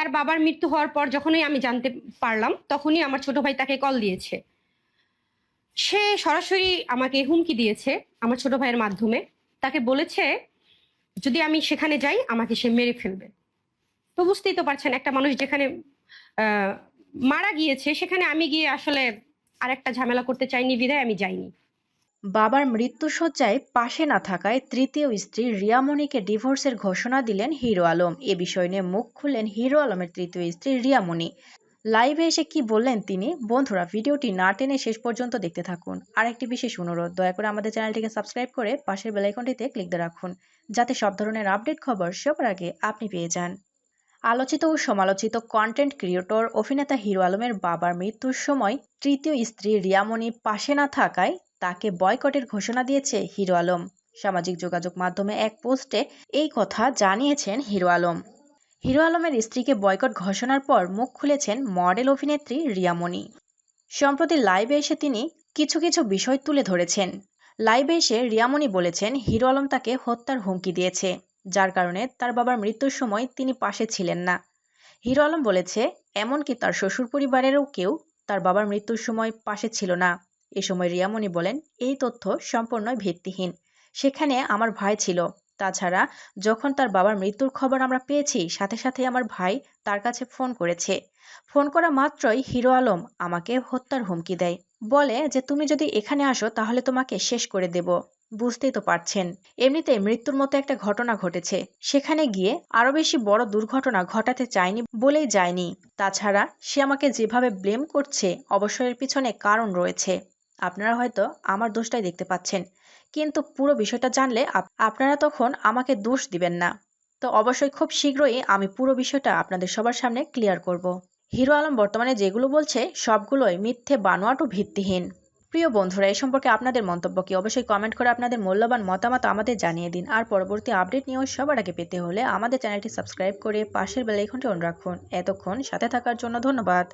তার বাবার মৃত্যু হওয়ার পর যখনই আমি জানতে পারলাম, তখনই আমার ছোট ভাই তাকে কল দিয়েছে। সে সরাসরি আমাকে হুমকি দিয়েছে আমার ছোট ভাইয়ের মাধ্যমে। তাকে বলেছে, যদি আমি সেখানে যাই, আমাকে সে মেরে ফেলবে। তো বুঝতেই তো পারছেন, একটা মানুষ যেখানে মারা গিয়েছে, সেখানে আমি গিয়ে আসলে আরেকটা ঝামেলা করতে চাইনি, বিধায় আমি যাইনি। বাবার মৃত্যুশয্যায় পাশে না থাকায় তৃতীয় স্ত্রী রিয়ামণিকে ডিভোর্সের ঘোষণা দিলেন হিরো আলম। এ বিষয় নিয়ে মুখ খুললেন হিরো আলমের তৃতীয় স্ত্রী রিয়ামণি। লাইভে এসে কি বললেন তিনি? বন্ধুরা, ভিডিওটি না টেনে শেষ পর্যন্ত দেখতে থাকুন। আর একটি বিশেষ অনুরোধ, দয়া করে আমাদের চ্যানেলটিকে সাবস্ক্রাইব করে পাশের বেলাইকনটিতে ক্লিক দিয়ে রাখুন, যাতে সব ধরনের আপডেট খবর সবার আগে আপনি পেয়ে যান। আলোচিত ও সমালোচিত কন্টেন্ট ক্রিয়েটর অভিনেতা হিরো আলমের বাবার মৃত্যুর সময় তৃতীয় স্ত্রী রিয়ামণি পাশে না থাকায় তাকে বয়কটের ঘোষণা দিয়েছে হিরো আলম। সামাজিক যোগাযোগ মাধ্যমে এক পোস্টে এই কথা জানিয়েছেন হিরো আলম। হিরো আলমের স্ত্রীকে বয়কট ঘোষণার পর মুখ খুলেছেন মডেল অভিনেত্রী রিয়ামণি। সম্প্রতি লাইভে এসে তিনি কিছু কিছু বিষয় তুলে ধরেছেন। লাইভে এসে রিয়ামণি বলেছেন, হিরো আলম তাকে হত্যার হুমকি দিয়েছে, যার কারণে তার বাবার মৃত্যুর সময় তিনি পাশে ছিলেন না। হিরো আলম বলেছে, এমনকি তার শ্বশুর পরিবারেরও কেউ তার বাবার মৃত্যুর সময় পাশে ছিল না। এ সময় রিয়ামণি বলেন, এই তথ্য সম্পূর্ণই ভিত্তিহীন। সেখানে আমার ভাই ছিল। তাছাড়া যখন তার বাবার মৃত্যুর খবর আমরা পেয়েছি, সাথে সাথে আমার ভাই তার কাছে ফোন করেছে। ফোন করা মাত্রই হিরো আলম আমাকে হত্যার হুমকি দেয়। বলে যে, তুমি যদি এখানে আসো, তাহলে তোমাকে শেষ করে দেব। বুঝতেই তো পারছেন। এমনিতে মৃত্যুর মতো একটা ঘটনা ঘটেছে। সেখানে গিয়ে আরও বেশি বড় দুর্ঘটনা ঘটাতে চায়নি বলেই যায়নি। তাছাড়া সে আমাকে যেভাবে ব্লেম করছে অবশ্যই পিছনে কারণ রয়েছে। আপনারা হয়তো আমার দোষটাই দেখতে পাচ্ছেন। কিন্তু পুরো বিষয়টা জানলে আপ- আপনারা তখন আমাকে দোষ দিবেন না। তো অবশ্যই খুব শীঘ্রই আমি পুরো বিষয়টা আপনাদের সবার সামনে ক্লিয়ার করব। হিরো আলম বর্তমানে যেগুলো বলছে, সবগুলোই মিথ্যে, বানোয়াট ভিত্তিহীন। প্রিয় বন্ধুরা, এ সম্পর্কে আপনাদের মন্তব্য কি অবশ্যই কমেন্ট করে আপনাদের মূল্যবান মতামত আমাদের জানিয়ে দিন। আর পরবর্তী আপডেট নিয়েও সবার আগে পেতে হলে আমাদের চ্যানেলটি সাবস্ক্রাইব করে পাশের বেল আইকনটি অন রাখুন। এতক্ষণ সাথে থাকার জন্য ধন্যবাদ।